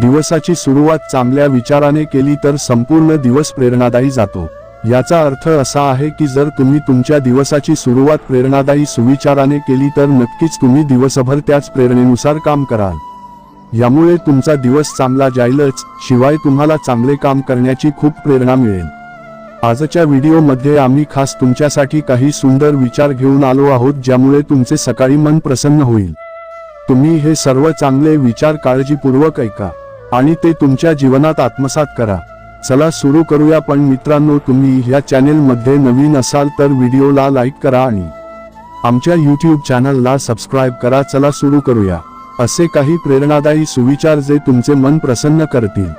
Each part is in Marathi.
दिवसाची सुरुवात चांगल्या विचाराने केली तर संपूर्ण दिवस प्रेरणादायी जातो. याचा अर्थ असा आहे की जर तुम्ही तुमच्या दिवसाची सुरुवात प्रेरणादायी सुविचाराने केली तर नक्कीच तुम्ही दिवसभर त्याच प्रेरणेनुसार काम कराल. यामुळे तुमचा दिवस चांगला जाईलच शिवाय तुम्हाला चांगले काम करण्याची खूप प्रेरणा मिळेल. आजच्या व्हिडिओमध्ये आम्ही खास तुमच्यासाठी काही सुंदर विचार घेऊन आलो आहोत ज्यामुळे तुमचे सकाळी मन प्रसन्न होईल. तुम्ही हे सर्व चांगले विचार काळजीपूर्वक ऐका. आणि ते तुमच्या जीवनात आत्मसात करा. चला सुरू करूया पण मित्रांनो तुम्ही ह्या चॅनेलमध्ये नवीन असाल तर व्हिडिओला लाईक करा आणि आमच्या यूट्यूब चॅनलला सबस्क्राईब करा. चला सुरू करूया. असे काही प्रेरणादायी सुविचार जे तुमचे मन प्रसन्न करतील.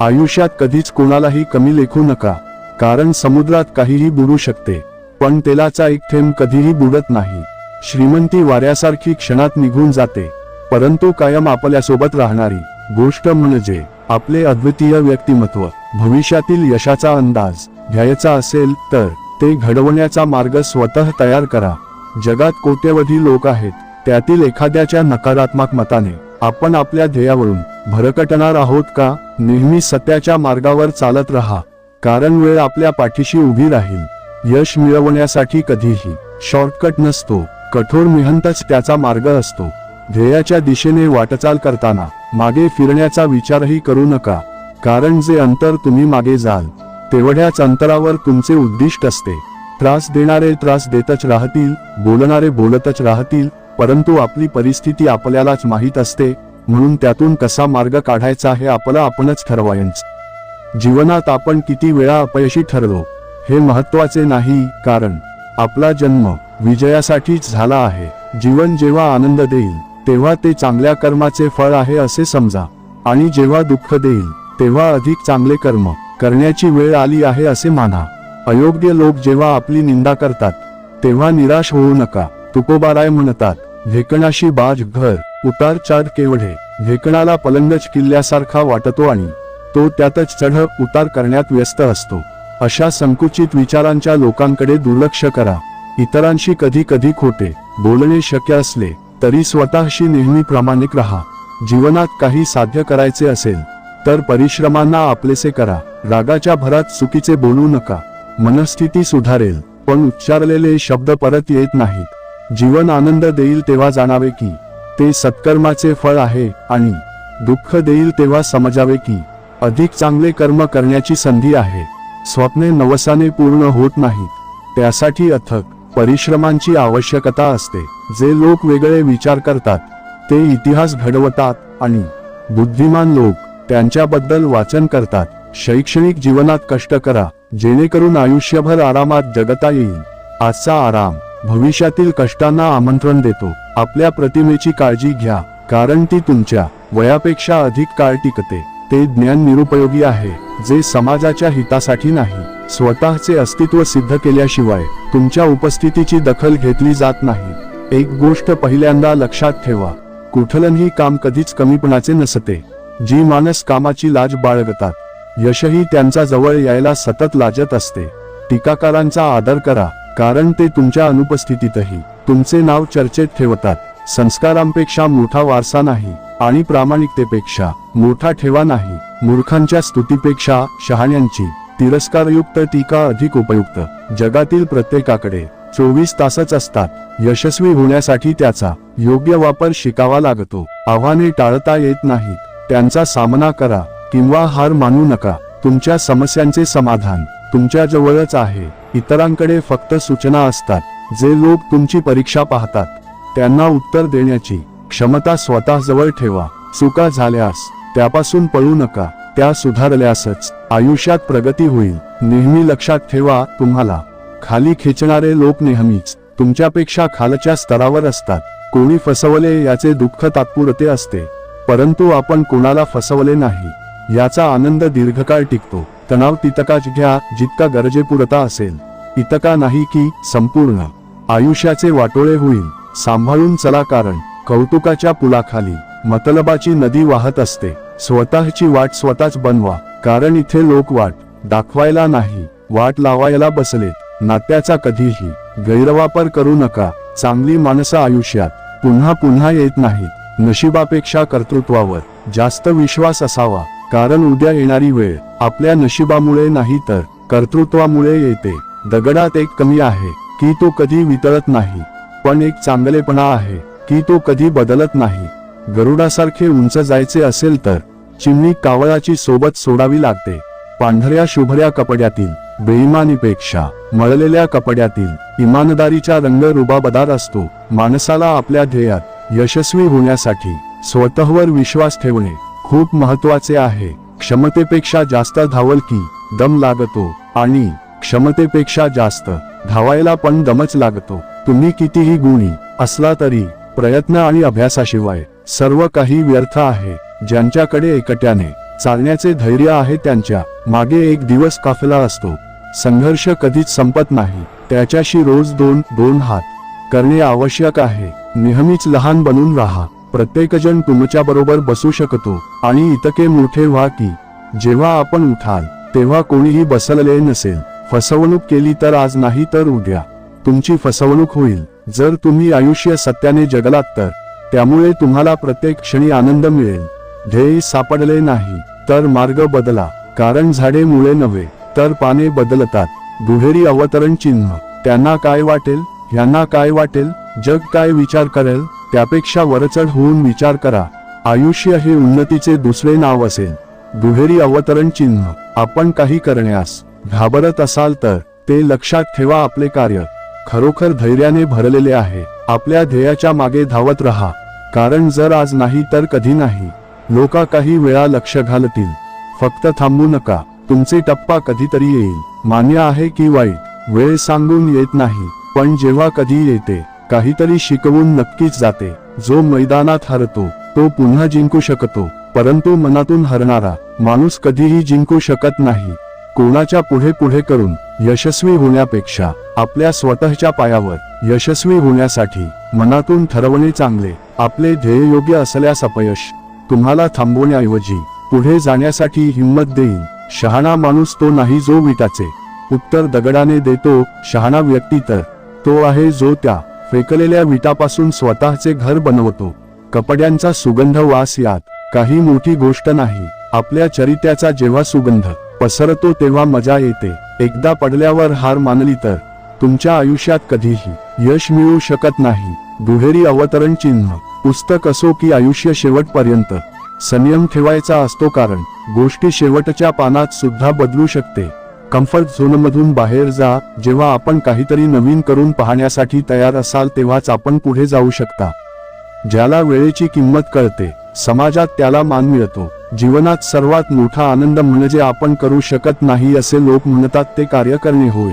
आयुष्यात कधीच कोणालाही कमी लेखू नका कारण समुद्रात काहीही बुडू शकते पण तेलाचा एक थेंब कधीही बुडत नाही. श्रीमंती वाऱ्यासारखी क्षणात निघून जाते परंतु कायम आपल्यासोबत राहणारी. गोष्ट म्हणजे आपले अद्वितीय व्यक्तिमत्व भविष्यातील यशाचा अंदाज घ्यायचा असेल तर ते घडवण्याचा मार्ग स्वतः तयार करा. जगात कोट्यवधी लोक आहेत त्यातील एखाद्याच्या नकारात्मक मताने आपण आपल्या ध्येयावरून भरकटणार आहोत का? नेहमी सत्याच्या मार्गावर चालत राहा कारण वेळ आपल्या पाठीशी उभी राहील. यश मिळवण्यासाठी कधीही शॉर्टकट नसतो कठोर मेहनतच त्याचा मार्ग असतो. ध्येयाच्या दिशेने वाटचाल करताना मागे फिरण्याचा विचारही करू नका कारण जे अंतर तुम्ही मागे जाल तेवढ्याच अंतरावर तुमचे उद्दिष्ट असते. त्रास देणारे त्रास देतच राहतील बोलणारे बोलतच राहतील परंतु आपली परिस्थिती आपल्यालाच माहीत असते म्हणून त्यातून कसा मार्ग काढायचा हे आपलं आपणच ठरवायच. जीवनात आपण किती वेळा अपयशी ठरलो हे महत्त्वाचे नाही कारण आपला जन्म विजयासाठीच झाला आहे. जीवन जेव्हा आनंद देईल तेव्हा ते चांगल्या कर्माचे फळ आहे असे समजा. आणि जेव्हा दुःख देईल तेव्हा अधिक चांगले कर्म करण्याची वेळ आली आहे असे माना. अयोग्य लोक जेव्हा आपली निंदा करतात तेव्हा निराश होऊ नका. तुकोबाराय म्हणतात भेकणाशी बाज घर उतार चार केवढे. भेकणाला पलंगच किल्ल्यासारखा वाटतो आणि तो त्यातच चढ उतार करण्यात व्यस्त असतो. अशा संकुचित विचारांच्या लोकांकडे दुर्लक्ष करा. इतरांशी कधी कधी खोटे बोलणे शक्य असले तरी स्वतःशी नेहमी प्रामाणिक राहा. जीवनात काही साध्य करायचे असेल तर परिश्रमांना आपलेसे करा. रागाच्या भरात चुकीचे बोलू नका. मनस्थिती सुधारेल पण उच्चारलेले शब्द परत येत नाहीत. जीवन आनंद देईल तेव्हा जाणावे की ते सत्कर्माचे फळ आहे आणि दुःख देईल तेव्हा समजावे की अधिक चांगले कर्म करण्याची संधी आहे. स्वप्ने नवसाने पूर्ण होत नाहीत. त्यासाठी अथक परिश्रमांची आवश्यकता असते. जे लोक वेगळे विचार करतात ते इतिहास घडवतात आणि बुद्धिमान लोक त्यांच्याबद्दल वाचन करतात. शैक्षणिक जीवनात कष्ट करा जेणेकरून आयुष्यभर आरामात जगता येईल. आजचा आराम भविष्यातील कष्टांना आमंत्रण देतो. आपल्या प्रतिमेची काळजी घ्या कारण ती तुमच्या वयापेक्षा अधिक काळ टिकते. ते ज्ञान निरुपयोगी आहे जे समाजाच्या हितासाठी नाही. स्वतःचे अस्तित्व सिद्ध केल्याशिवाय तुमच्या उपस्थितीची दखल घेतली जात नाही. एक गोष्ट पहिल्यांदा लक्षात ठेवा कुठलंही काम कधीच कमीपणाचे नसते. जी माणस कामाची लाज बाळगतात यशही त्यांचा जवळ यायला सतत लाजत असते. टीकाकारांचा आदर करा कारण ते तुमच्या अनुपस्थितीतही तुमचे नाव चर्चेत ठेवतात. संस्कारांपेक्षा मोठा वारसा नाही आणि प्रामाणिकतेपेक्षा मोठा ठेवा नाही. मूर्खांच्या स्तुतीपेक्षा शहाण्यांची तिरस्कारयुक्त टीका अधिक उपयुक्त. जगातील प्रत्येकाकडे चोवीस तासच असतात. यशस्वी होण्यासाठी त्याचा योग्य वापर शिकावा लागतो. आव्हाने टाळता येत नाहीत. त्यांचा सामना करा किंवा हार मानू नका. तुमच्या समस्यांचे समाधान तुमच्या जवळच आहे. इतरांकडे फक्त सूचना असतात. जे लोक तुमची परीक्षा पाहतात. त्यांना उत्तर देण्याची क्षमता स्वतः जवळ ठेवा. चुका झाल्यास त्यापासून पळू नका. त्या सुधारल्यासच आयुष्यात प्रगती होईल. नेहमी लक्षात ठेवा तुम्हाला. खाली खेचणारे लोक नेहमीच तुमच्यापेक्षा खालच्या स्तरावर असतात. कोणी फसवले याचे दुःख तात्पुरते असते. परंतु आपण कोणाला फसवले नाही याचा आनंद दीर्घकाळ टिकतो. तणाव तितकाच घ्या जितका गरजेपुरता असेल. इतका नाही की संपूर्ण. आयुष्याचे वाटोळे होईल. सांभाळून चला कारण कौतुकाच्या पुलाखाली मतलबाची नदी वाहत असते. स्वतःची वाट स्वतःच बनवा कारण इथे लोक वाट दाखवायला नाही वाट लावायला बसले. नात्याचा कधीही गैरवापर करू नका चांगली माणसं आयुष्यात पुन्हा पुन्हा येत नाहीत. नशिबापेक्षा कर्तृत्वावर जास्त विश्वास असावा कारण उद्या येणारी वेळ आपल्या नशिबामुळे नाही तर कर्तृत्वामुळे येते. दगडात एक कमी आहे की तो कधी वितळत नाही. पण एक चांगलेपणा आहे की तो कधी बदलत नाही. गरुडासारखे उंच जायचे असेल तर चिमणी कावळाची सोबत सोडावी लागते. पांढऱ्या शुभऱ्या कपड्यातील बेईमानीपेक्षा मळलेल्या कपड्यातील इमानदारीचा रंग रुबाबदार असतो. माणसाला आपल्या ध्येयात यशस्वी होण्यासाठी स्वतःवर विश्वास ठेवणे खूप महत्त्वाचे आहे. क्षमतेपेक्षा जास्त धावल की दम लागतो आणि क्षमतेपेक्षा जास्त धावायला पण दमच लागतो. तुम्ही कितीही गुणी असला तरी प्रयत्न आणि अभ्यासाशिवाय सर्व काही व्यर्थ आहे. ज्यांच्याकडे एकट्याने चालण्याचे धैर्य आहे त्यांच्या मागे एक दिवस काफला असतो. संघर्ष कधीच संपत नाही. त्याच्याशी रोज दोन दोन हात करणे आवश्यक आहे. नेहमीच लहान बनून राहा. प्रत्येकजण तुमच्या बरोबर बसू शकतो. आणि इतके मोठे व्हा की जेव्हा आपण उठाल तेव्हा कोणीही बसलेले नसेल. फसवणूक केली तर आज नाही तर उद्या. तुमची फसवणूक होईल. जर तुम्ही आयुष्य सत्याने जगलात तर त्यामुळे तुम्हाला प्रत्येक क्षणी आनंद मिळेल. ध्येय सापडले नाही तर मार्ग बदला. कारण झाडे मुळे नव्हे तर पाने बदलतात. दुहेरी अवतरण चिन्ह त्यांना काय वाटेल? ह्यांना काय वाटेल? जग काय विचार करेल? त्यापेक्षा वरचढ होऊन विचार करा. आयुष्य हे उन्नतीचे दुसरे नाव असेल. दुहेरी अवतरण चिन्ह आपण काही करण्यास घाबरत असाल तर ते लक्षात ठेवा आपले कार्य. खरोखर धैर्याने भरलेले आहे. आपल्या ध्येयाच्या मागे धावत राहा. कारण जर आज नाही तर कधी नाही. लोका काही वेळा लक्ष घालतील. फक्त थांबू नका. तुमचे टप्पा कधीतरी येईल. मान्य आहे की वाईट. वेळ सांगून येत नाही. पण जेव्हा कधी येते काहीतरी शिकवून नक्कीच जाते. जो मैदानात हरतो तो पुन्हा जिंकू शकतो. परंतु मनातून हरणारा माणूस कधीही जिंकू शकत नाही. कोणाच्या पुढे पुढे करून यशस्वी होण्यापेक्षा आपल्या स्वतःच्या पायावर यशस्वी होण्यासाठी मनातून ठरवणे चांगले. आपले ध्येय योग्य असल्यास अपयश तुम्हाला थांबवण्याऐवजी पुढे जाण्यासाठी हिंमत देईल. शहाणा माणूस तो नाही जो विटाचे उत्तर दगडाने देतो. शहाणा व्यक्ती तर तो आहे जो त्या फेकलेल्या विटापासून स्वतःचे घर बनवतो. कपड्यांचा सुगंध वास यात काही मोठी गोष्ट नाही. आपल्या चरित्याचा जेव्हा सुगंध पसरतो तेव्हा मजा येते. एकदा पडल्यावर हार मानली तर. तुमच्या आयुष्यात कधीही यश मिळू शकत नाही. दुहेरी अवतरण चिन्ह. पुस्तक असो की आयुष्य शेवटपर्यंत. संयम ठेवायचा असतो कारण गोष्टी शेवटच्या पानात सुद्धा बदलू शकते. कम्फर्ट झोनमधून बाहेर जा जेव्हा आपण काहीतरी नवीन करून पाहण्यासाठी तयार असाल तेव्हाच आपण पुढे जाऊ शकता. ज्याला वेळेची किंमत कळते. समाजात त्याला मान मिळतो. जीवनात सर्वात मोठा आनंद म्हणजे आपण करू शकत नाही असे लोक म्हणतात ते कार्य करणे होय.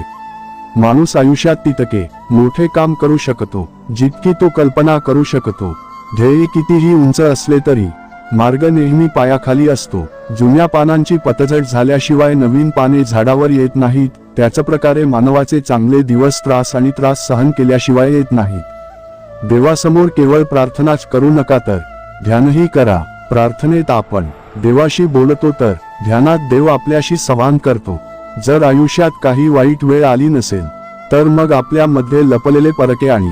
माणूस आयुष्यात तितके मोठे काम करू शकतो जितकी तो कल्पना करू शकतो. ध्येय कितीही उंच असले तरी मार्ग नेहमी पायाखाली असतो. जुन्या पानांची पतझड झाल्याशिवाय नवीन पाने झाडावर येत नाहीत त्याच प्रकारे मानवाचे चांगले दिवस त्रास आणि त्रास सहन केल्याशिवाय येत नाहीत. देवासमोर केवळ प्रार्थनाच करू नका तर ध्यानही करा. प्रार्थनेत आपण देवाशी बोलतो तर ध्यानात देव आपल्याशी संवाद करतो. जर आयुष्यात काही वाईट वेळ आली नसेल तर मग आपल्यामध्ये लपलेले परके आणि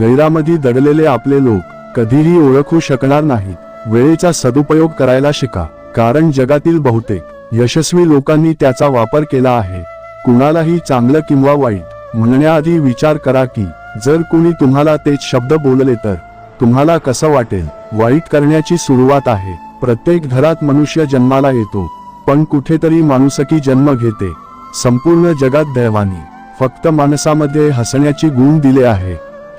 गैरामध्ये दडलेले आपले लोक कधीही ओळखू शकणार नाहीत. वेळेचा सदुपयोग करायला शिका. कारण जगातील बहुतेक यशस्वी लोकांनी त्याचा वापर केला आहे. कुणालाही चांगलं किंवा वाईट म्हणण्याआधी विचार करा की जर कुणी तुम्हाला तेच शब्द बोलले तर तुम्हाला कसं वाटेल? वाईट करण्याची सुरुवात आहे. प्रत्येक घरात मनुष्य जन्माला येतो. पण कुठेतरी माणुसकी जन्म घेते. संपूर्ण जगात दैवानी फक्त माणसामध्ये हसण्याची गुण दिले आहे.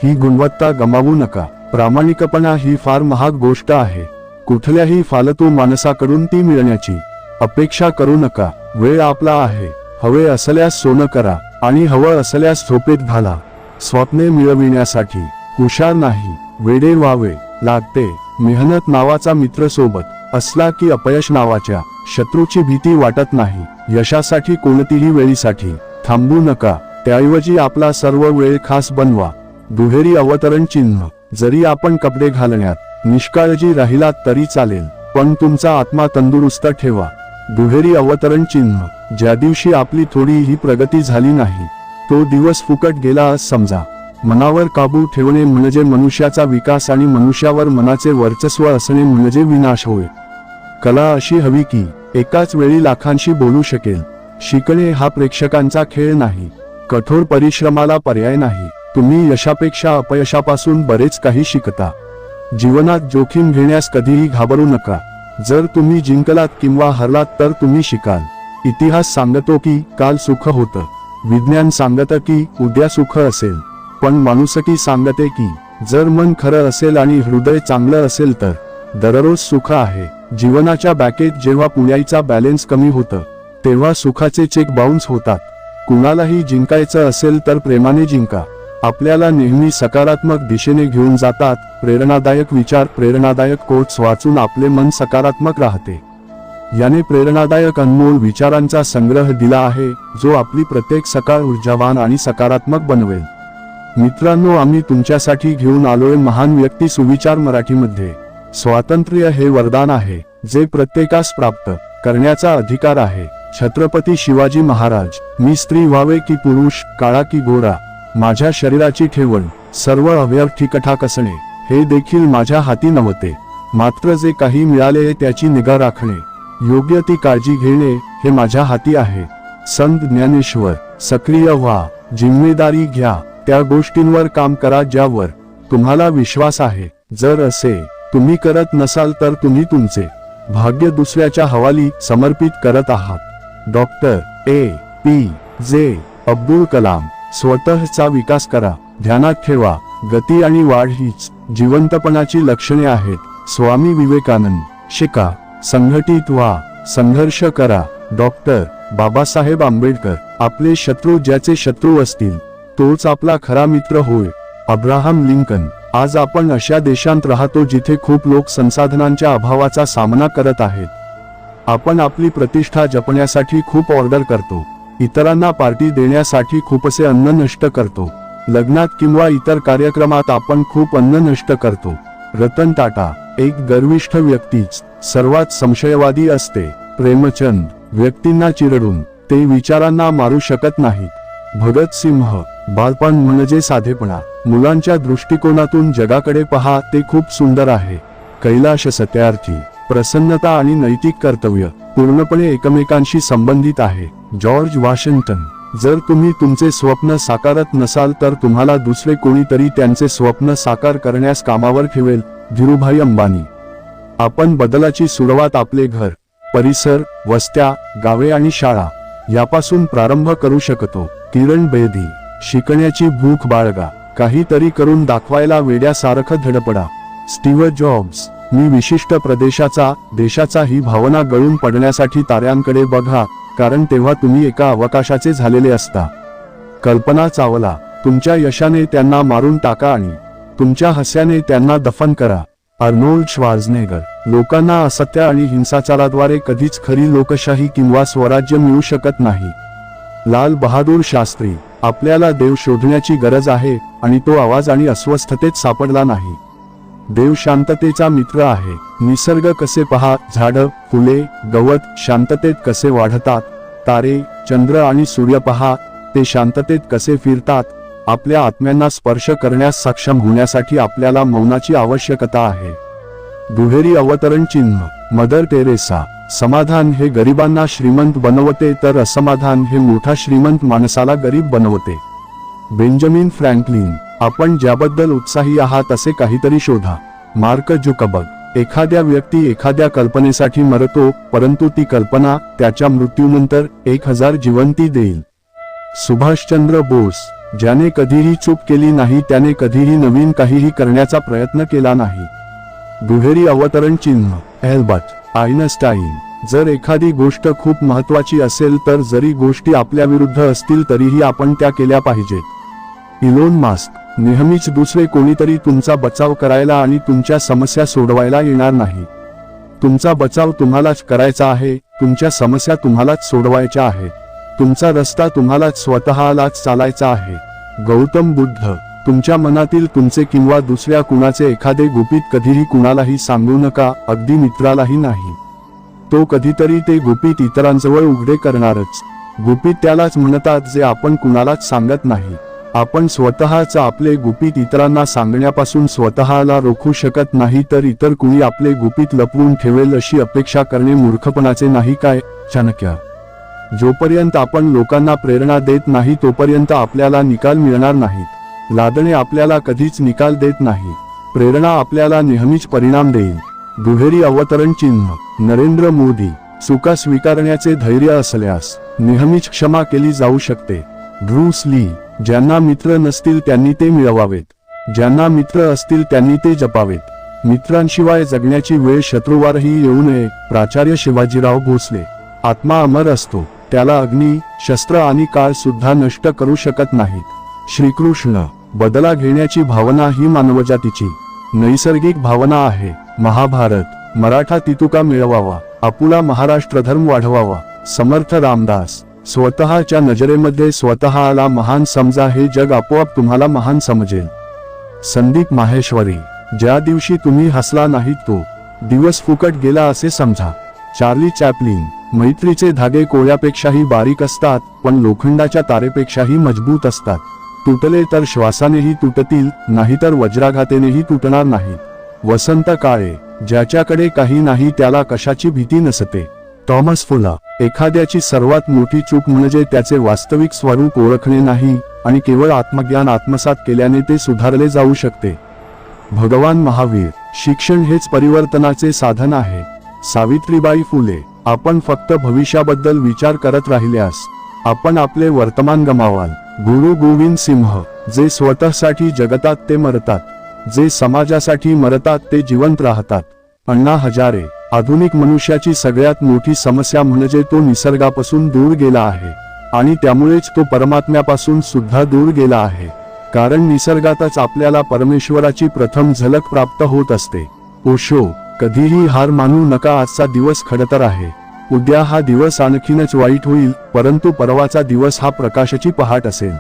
ही गुणवत्ता गमावू नका. प्रामाणिकपणा ही फार महाग गोष्ट आहे. कुठल्याही फालतू माणसाकडून ती मिळण्याची अपेक्षा करू नका. वेळ आपला आहे. हवे असल्यास सोनं करा आणि हवं असल्यास झोपेत घाला. स्वप्ने मिळविण्यासाठी हुशार नाही. वेडे व्हावे लागते मेहनत नावाचा मित्र सोबत असला की अपयश नावाच्या शत्रूची भीती वाटत नाही. यशासाठी कोणतीही वेळीसाठी थांबू नका. त्याऐवजी आपला सर्व वेळ खास बनवा. दुहेरी अवतरण चिन्ह. जरी आपण कपडे घालण्यात निष्काळजी राहिलात तरी चालेल पण तुमचा आत्मा तंदुरुस्त ठेवा. दुहेरी अवतरण चिन्ह. ज्या दिवशी आपली थोडीही प्रगती झाली नाही तो दिवस फुकट गेला समजा. मनावर काबू ठेवणे म्हणजे मनुष्याचा विकास आणि मनुष्यावर मनाचे वर्चस्व असणे म्हणजे विनाश होय. कला अशी हवी की एकाच वेळी लाखांशी बोलू शकेल. शिकणे हा प्रेक्षकांचा खेळ नाही. कठोर परिश्रमाला पर्याय नाही. तुम्ही यशापेक्षा अपयशापासून बरेच काही शिकता. जीवनात जोखीम घेण्यास कधीही घाबरू नका. जर तुम्ही जिंकलात किंवा हरलात तर तुम्ही शिकाल. इतिहास सांगतो की काल सुख होतं. विज्ञान सांगतं की उद्या सुख असेल. पण माणुसकी सांगते की जर मन खरं असेल आणि हृदय चांगलं असेल तर दररोज सुख आहे. जीवनाच्या बॅकेत जेव्हा पुण्याईचा बॅलेन्स कमी होतं तेव्हा सुखाचे चेक बाउन्स होतात. कुणालाही जिंकायचं असेल तर प्रेमाने जिंका. आपल्याला नेहमी सकारात्मक दिशेने घेऊन जातात प्रेरणादायक विचार प्रेरणादायक कोट्स वाचून आपले मन सकारात्मक राहते. याने प्रेरणादायक अनमोल विचारांचा संग्रह दिला आहे जो आपली प्रत्येक सकाळ ऊर्जावान आणि सकारात्मक बनवेल. मित्रांनो आम्ही तुमच्यासाठी घेऊन आलोय महान व्यक्ती सुविचार मराठीमध्ये. स्वातंत्र्य हे वरदान आहे जे प्रत्येकास प्राप्त करण्याचा अधिकार आहे. छत्रपती शिवाजी महाराज मी स्त्री व्हावे की पुरुष काळा की गोरा माझ्या शरीराची ठेवण सर्व अवयव ठीकठाक असणे हे देखील माझ्या हाती नव्हते. मात्र जे काही मिळाले त्याची निगा राखणे योग्य ती काळजी घेणे हे माझ्या हाती आहे. संत ज्ञानेश्वर सक्रिय व्हा जिम्मेदारी घ्या. त्या गोष्टींवर काम करा ज्यावर तुम्हाला विश्वास आहे. जर असे तुम्ही करत नसाल तर तुम्ही तुमचे भाग्य दुसऱ्याच्या हवाली समर्पित करत आहात. Doctor A. P. J. Abdul Kalam स्वतःचा विकास करा. ध्यानात ठेवा. गती आणि वाढ हीच जिवंतपणाची लक्षणे आहेत. स्वामी विवेकानंद शिका. संघटित व्हा. संघर्ष करा. डॉक्टर बाबासाहेब आंबेडकर आपले शत्रू ज्याचे शत्रू असतील तोच आपला खरा मित्र होय. Abraham Lincoln. आज आपण अशा देशांत राहतो जिथे खूप लोक संसाधनांच्या अभावाचा सामना करत आहेत. आपण आपली प्रतिष्ठा जपण्यासाठी खूप ऑर्डर करतो. इतरांना पार्टी देण्यासाठी खूपसे अन्न नष्ट करतो. लग्नात किंवा इतर कार्यक्रमात आपण खूप अन्न नष्ट करतो. रतन टाटा एक गर्विष्ठ व्यक्तीच सर्वात संशयवादी असते. प्रेमचंद व्यक्तींना चिरडून ते विचारांना मारू शकत नाहीत. भगत सिंह बालपण म्हणजे साधेपणा. मुलांच्या दृष्टिकोनातून जगाकडे पहा ते खूप सुंदर आहे. कैलाश सत्यार्थी प्रसन्नता आणि नैतिक कर्तव्य पूर्णपणे एकमेकांशी संबंधित आहे. जॉर्ज वॉशिंग्टन जर तुम्ही तुमचे स्वप्न साकारत नसाल तर तुम्हाला दुसरे कोणीतरी त्यांचे स्वप्न साकार करण्यास कामावर ठेवेल. धीरुभाई अंबानी. आपण बदलाची सुरुवात आपले घर परिसर वस्त्या गावे आणि शाळा यापासून प्रारंभ करू शकतो. किरण बेदी शिकण्याची भूक बाळगा काहीतरी करून दाखवायला वेड्यासारखं धडपडा. स्टीव्ह जॉब्स मी विशिष्ट प्रदेशाचा देशाचा ही भावना गळून पडण्यासाठी ताऱ्यांकडे बघा कारण तेव्हा तुम्ही एका अवकाशाचे झालेले असता. कल्पना चावला तुमच्या यशाने त्यांना मारून टाका आणि तुमच्या हस्याने त्यांना दफन करा. अर्नोल्ड श्वार्झनेगर लोकांना असत्य आणि हिंसाचाराद्वारे कधीच खरी लोकशाही किंवा स्वराज्य मिळू शकत नाही. लाल बहादूर शास्त्री आपल्याला देव शोधण्याची गरज आहे आणि तो आवाज आणि अस्वस्थतेत सापडला नाही. देव शांततेचा मित्र आहे. निसर्ग कसे पहा झाडं फुले गवत शांततेत कसे वाढतात तारे चंद्र आणि सूर्य पहा ते शांततेत कसे फिरतात आपल्या आत्म्यांना स्पर्श करण्यास सक्षम होण्यासाठी आपल्याला मौनाची आवश्यकता आहे. दुहेरी अवतरण चिन्ह मदर टेरेसा. समाधान हे गरिबांना श्रीमंत बनवते तर असमाधान हे मोठा श्रीमंत माणसाला गरीब बनवते. बेंजामिन फ्रँकलिन आपण ज्याबद्दल उत्साही आहात असे काहीतरी शोधा. मार्क जुकबग एखाद्या व्यक्ती एखाद्या कल्पनेसाठी मरतो परंतु ती कल्पना त्याच्या मृत्यूनंतर एक हजार जिवंती देईल. सुभाषचंद्र बोस ज्याने कधीही चूक केली नाही त्याने कधीही नवीन काहीही करण्याचा प्रयत्न केला नाही. दुहेरी अवतरण चिन्ह एल्बर्ट आईनस्टाईन जर एखादी गोष्ट खूप महत्वाची असेल तर जरी गोष्टी आपल्या विरुद्ध असतील तरीही आपण त्या केल्या पाहिजेत. इलोन मास्क नेहमीच दुसरे कोणीतरी तुमचा बचाव करायला आणि तुमच्या समस्या सोडवायला येणार नाही. तुमचा बचाव तुम्हालाच करायचा आहे तुमच्या समस्या तुम्हालाच सोडवायच्या आहेत. तुमचा रस्ता तुम्हालाच स्वतःलाच चालायचा आहे. गौतम बुद्ध तुमच्या मनातील तुमचे किंवा दुसऱ्या कुणाचे एखादे गुपित कधीही कुणालाही सांगू नका अगदी मित्रालाही नाही. तो कधीतरी ते गुपित इतरांजवळ उघडे करणारच. गुपित त्यालाच म्हणतात जे आपण कुणालाच सांगत नाही. आपण स्वतःच आपले गुपित इतरांना सांगण्यापासून स्वतःला रोखू शकत नाही तर इतर कुणी आपले गुपित लपवून ठेवेल अशी अपेक्षा करणे मूर्खपणाचे नाही काय चाणक्य? जोपर्यंत आपण लोकांना प्रेरणा देत नाही तोपर्यंत आपल्याला निकाल मिळणार नाहीत लादणे आपल्याला कधीच निकाल देत नाही. प्रेरणा आपल्याला नेहमीच परिणाम देईल. दुहेरी अवतरण चिन्ह. नरेंद्र मोदी. चुका स्वीकारण्याचे धैर्य असल्यास नेहमीच क्षमा केली जाऊ शकते. Bruce Lee. ज्यांना मित्र नसतील त्यांनी ते मिळवावेत. ज्यांना मित्र असतील त्यांनी ते जपावेत. मित्रांशिवाय जगण्याची वेळ शत्रुवारही येऊ नये प्राचार्य शिवाजीराव भोसले. आत्मा अमर असतो. त्याला अग्नी शस्त्र आणि काळ सुद्धा नष्ट करू शकत नाहीत. श्रीकृष्ण. बदला घेण्याची भावना ही मानवजातीची नैसर्गिक भावना आहे. महाभारत मराठा तितुका मिळवावा आपुला महाराष्ट्र धर्म वाढवावा. समर्थ रामदास स्वतःच्या नजरेमध्ये स्वतःला महान समजा हे जग आपोआप तुम्हाला महान समजेल. संदीप माहेश्वरी ज्या दिवशी तुम्ही हसला नाहीत तो दिवस फुकट गेला असे समजा. चार्ली चॅपलिन मैत्रीचे धागे कोळ्यापेक्षाही बारीक असतात पण लोखंडाच्या तारेपेक्षाही मजबूत असतात. तुटले तर श्वासानेही तुटतील नाहीतर वज्राघातेनेही तुटणार नाही. वसंत काळे ज्याच्याकडे काही नाही त्याला कशाची भीती नसते. थॉमस फुला एखाद्याची सर्वात मोठी चूक म्हणजे त्याचे वास्तविक स्वरूप ओळखणे नाही आणि केवळ आत्मज्ञान आत्मसात केल्याने ते सुधारले जाऊ शकते. भगवान महावीर शिक्षण हेच परिवर्तनाचे साधन आहे. सावित्रीबाई फुले आपण फक्त भविष्याबद्दल विचार करत राहिल्यास आपण आपले वर्तमान गमावाल. गुरु गोविंद सिंह जे स्वतःसाठी जगतात ते मरतात जे समाजासाठी मरतात ते जिवंत राहतात. अण्णा हजारे आधुनिक मनुष्याची सगळ्यात मोठी समस्या म्हणजे तो निसर्गापासून दूर गेला आहे. आणि त्यामुळेच तो परमात्म्यापासून सुद्धा दूर गेला आहे. कारण निसर्गातच आपल्याला परमेश्वराची प्रथम झलक प्राप्त होत असते. ओशो कधीही हार मानू नका आजचा दिवस खडतर आहे. उद्या हा दिवस आणखीनच वाईट होईल परंतु परवाचा दिवस हा प्रकाशाची पहाट असेल.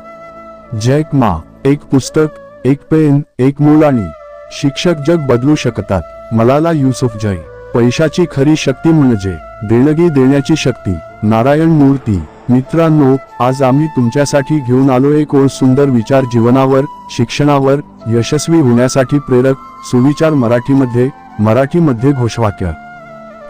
जैक मा एक पुस्तक एक पेन एक मूल आणि शिक्षक जग बदलू शकतात. मलाला युसुफ जय. पैशाची खरी शक्ती म्हणजे देणगी देण्याची शक्ती. नारायण मूर्ती. मित्रांनो आज आम्ही तुमच्यासाठी घेऊन आलो एक ओळ सुंदर विचार जीवनावर शिक्षणावर यशस्वी होण्यासाठी प्रेरक सुविचार मराठीमध्ये मराठीमध्ये घोषवाक्य.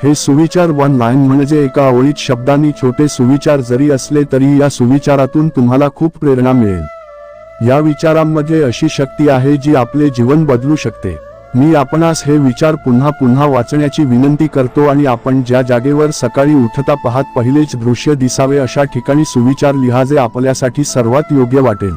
हे सुविचार वन लाईन म्हणजे एका ओळीत शब्दांनी छोटे सुविचार जरी असले तरी या सुविचारातून तुम्हाला खूप प्रेरणा मिळेल. या विचारांमध्ये अशी शक्ती आहे जी आपले जीवन बदलू शकते. मी आपणास हे विचार पुन्हा पुन्हा वाचण्याची विनंती करतो आणि आपण ज्या जागेवर सकाळी उठता पाहत पहिलेच दृश्य दिसावे अशा ठिकाणी सुविचार लिहा जे आपल्यासाठी सर्वात योग्य वाटेल.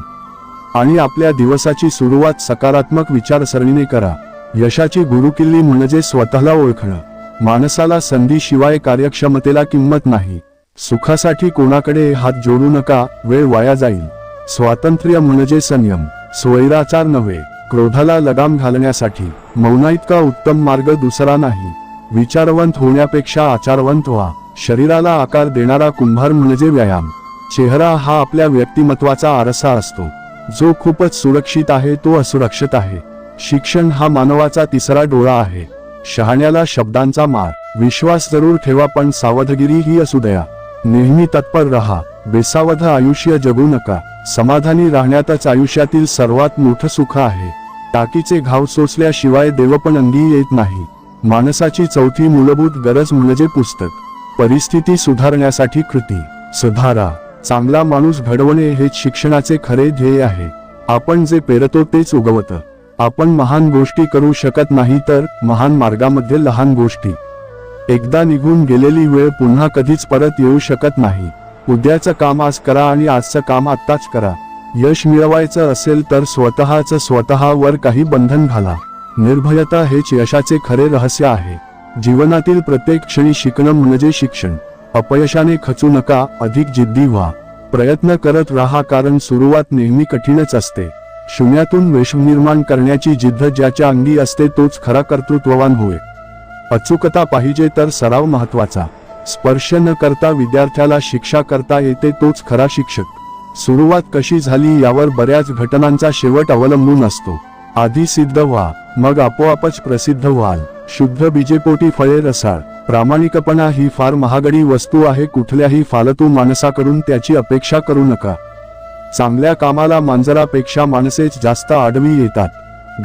आणि आपल्या दिवसाची सुरुवात सकारात्मक विचारसरणीने करा. यशाची गुरुकिल्ली म्हणजे स्वतःला ओळखणं. माणसाला संधीशिवाय कार्यक्षमतेला किंमत नाही. सुखासाठी कोणाकडे हात जोडू नका वेळ वाया जाईल. स्वातंत्र्य म्हणजे संयम स्वैराचार नव्हे क्रोधाला लगाम घालण्यासाठी. मौनाइतका उत्तम मार्ग दुसरा नाही. विचारवंत होण्यापेक्षा आचारवंत व्हा. शरीराला आकार देणारा कुंभार म्हणजे व्यायाम. चेहरा हा आपल्या व्यक्तिमत्वाचा आरसा असतो. जो खूपच सुरक्षित आहे तो असुरक्षित आहे. शिक्षण हा मानवाचा तिसरा डोळा आहे. शहाण्याला शब्दांचा मार. विश्वास जरूर ठेवा पण सावधगिरी ही असू द्या. नेहमी तत्पर रहा. बेसावध आयुष्य जगू नका. समाधानी राहण्यातच आयुष्यातील सर्वात मोठं सुख आहे. टाकीचे घाव सोसल्याशिवाय देवपण अंगी येत नाही. माणसाची चौथी मूलभूत गरज म्हणजे पुस्तक. परिस्थिती सुधारण्यासाठी कृती. सुधारा. चांगला माणूस घडवणे हे शिक्षणाचे खरे ध्येय आहे. आपण जे पेरतो तेच उगवतं. आपण महान गोष्टी करू शकत नाही तर महान मार्गामध्ये लहान गोष्टी. एकदा निघून गेलेली वेळ पुन्हा कधीच परत येऊ शकत नाही. उद्याचं काम आज करा आणि आजचं काम आत्ताच करा. यश मिळवायचं असेल तर स्वतःच स्वतःवर काही बंधन घाला. निर्भयता हेच यशाचे खरे रहस्य आहे. जीवनातील प्रत्येक क्षणी शिकणं म्हणजे शिक्षण. अपयशाने खचू नका अधिक जिद्दी व्हा. प्रयत्न करत राहा कारण सुरुवात नेहमी कठीणच असते. शून्यातून वेश निर्माण करण्याची जिद्द ज्याच्या अंगी असते तोच खरा कर्तृत्ववान होय. अचूकता पाहिजे तर सराव महत्त्वाचा स्पर्श न करता विद्यार्थ्याला शिक्षा करता येते तोच खरा शिक्षक. सुरुवात कशी झाली यावर बऱ्याच घटनांचा शेवट अवलंबून असतो. आधी सिद्ध व्हा मग आपोआपच प्रसिद्ध व्हाल. शुद्ध बीजेपोटी फळे रसाळ. प्रामाणिकपणा ही फार महागडी वस्तू आहे कुठल्याही फालतू माणसाकडून त्याची अपेक्षा करू नका. चांगल्या कामाला मांजरापेक्षा माणसेच जास्त आडवी येतात.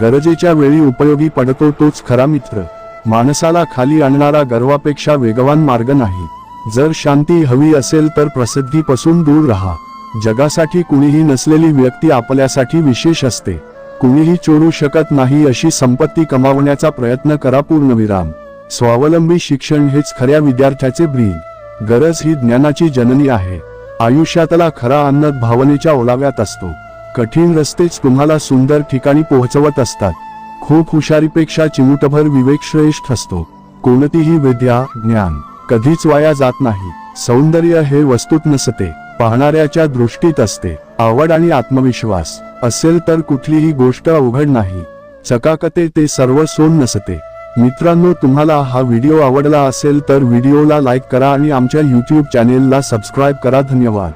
गरजेच्या वेळी उपयोगी पडतो तोच खरा मित्र. माणसाला खाली आणणारा गर्वापेक्षा वेगवान मार्ग नाही. जर शांती हवी असेल तर प्रसिद्धीपासून दूर राहा. जगासाठी कुणीही नसलेली व्यक्ती आपल्यासाठी विशेष असते. कुणीही चोरू शकत नाही अशी संपत्ती कमावण्याचा प्रयत्न करा पूर्णविराम. स्वावलंबी शिक्षण हेच खऱ्या विद्यार्थ्याचे ब्रीद. गरज ही ज्ञानाची जननी आहे. आयुष्यातला खरा अन्नत भावनेच्या ओलाव्यात असतो. कठीण रस्तेच तुम्हाला सुंदर ठिकाणी पोहोचवत असतात. खूप हुशारीपेक्षा चिमुटभर विवेक श्रेष्ठ असतो. कोणतीही विद्या ज्ञान कधीच वाया जात नाही. सौंदर्य हे वस्तूत नसते. पाहणाऱ्याच्या दृष्टीत असते. आवड आणि आत्मविश्वास असेल तर कुठलीही गोष्ट अवघड नाही. चकाकते ते सर्व सोन नसते. मित्रांनो तुम्हाला हा व्हिडिओ आवडला असेल तर व्हिडिओला लाईक करा आणि आमच्या यूट्यूब चॅनेलला सबस्क्राईब करा. धन्यवाद.